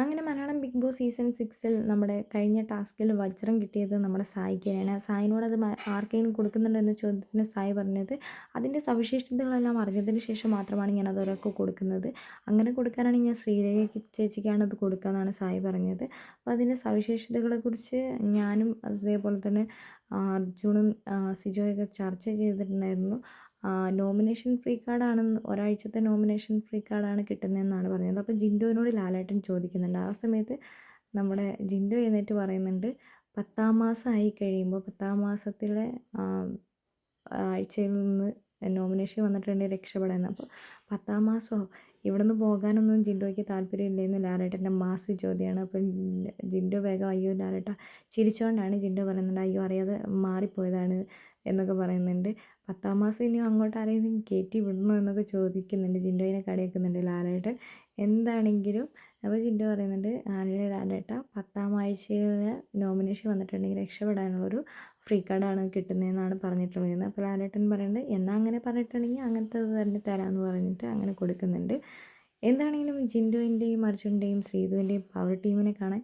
അങ്ങനെ Malayalam big boss season സിക്സിൽ നമ്മുടെ കഴിഞ്ഞ ടാസ്കിൽ വജ്രം കിട്ടിയത് നമ്മുടെ സായിക്കാണ് സായിനോട് അത് ആർക്കെങ്കിലും കൊടുക്കുന്നുണ്ടോ എന്ന ചോദ്യത്തിന് സായി പറഞ്ഞത് അതിന്റെ സവിശേഷതകളെല്ലാം അറിഞ്ഞതിന് ശേഷം മാത്രമാണ് ഞാൻ അത് കൊടുക്കുന്നത്. അങ്ങനെ കൊടുക്കാനാണ് ഞാൻ ശ്രീരേഖ ചേച്ചിക്കാണ് അത് കൊടുക്കാമെന്നാണ് സായി പറഞ്ഞത്. അപ്പോൾ അതിന്റെ സവിശേഷതകളെക്കുറിച്ച് ഞാനും അതേപോലെ തന്നെ അർജുനും സിജോയൊക്കെ ചർച്ച ചെയ്തിട്ടുണ്ടായിരുന്നു. നോമിനേഷൻ ഫ്രീ കാർഡാണെന്ന് ഒരാഴ്ചത്തെ നോമിനേഷൻ ഫ്രീ കാർഡാണ് കിട്ടുന്നതെന്നാണ് പറയുന്നത് അപ്പോൾ ജിൻഡോയിനോട് ലാലേട്ടൻ ചോദിക്കുന്നുണ്ട്. ആ സമയത്ത് നമ്മുടെ ജിൻഡോ എന്നിട്ട് പറയുന്നുണ്ട് പത്താം മാസം ആയി കഴിയുമ്പോൾ പത്താം മാസത്തിലെ ആഴ്ചയിൽ നിന്ന് നോമിനേഷൻ വന്നിട്ടുണ്ടെങ്കിൽ രക്ഷപ്പെടാമെന്ന് അപ്പോൾ പത്താം മാസമോ ഇവിടെ നിന്ന് പോകാനൊന്നും ജിൻഡോയ്ക്ക് താല്പര്യമില്ലെന്ന് ലാലേട്ടന്റെ മാസ് ചോദ്യമാണ് അപ്പം ജിൻഡോ വേഗം അയ്യോ ലാലേട്ട ചിരിച്ചുകൊണ്ടാണ് ജിൻഡോ പറയുന്നുണ്ട് അയ്യോ അറിയാതെ മാറിപ്പോയതാണ് എന്നൊക്കെ പറയുന്നുണ്ട്. പത്താം മാസം ഇനി അങ്ങോട്ട് ആരെങ്കിലും കയറ്റി വിടണോ എന്നൊക്കെ ചോദിക്കുന്നുണ്ട്. ജിൻഡോയിനെ കടയാക്കുന്നുണ്ട് ലാലേട്ടൻ. എന്താണെങ്കിലും അപ്പോൾ ജിൻഡോ പറയുന്നുണ്ട് ആനയുടെ ലാലേട്ട പത്താം ആഴ്ചയിൽ നോമിനേഷൻ വന്നിട്ടുണ്ടെങ്കിൽ രക്ഷപ്പെടാനുള്ളൊരു ഫ്രീ കാർഡാണ് കിട്ടുന്നതെന്നാണ് പറഞ്ഞിട്ടുള്ളത് അപ്പോൾ ലാലേട്ടൻ പറയുന്നുണ്ട് എന്നാൽ അങ്ങനെ പറഞ്ഞിട്ടുണ്ടെങ്കിൽ അങ്ങനത്തെ തന്നെ തരാമെന്ന് പറഞ്ഞിട്ട് അങ്ങനെ കൊടുക്കുന്നുണ്ട്. എന്താണെങ്കിലും ജിൻഡോയിന്റെയും അർജുന്റെയും ശ്രീധുവിന്റെയും പവർ ടീമിനെ കാണാൻ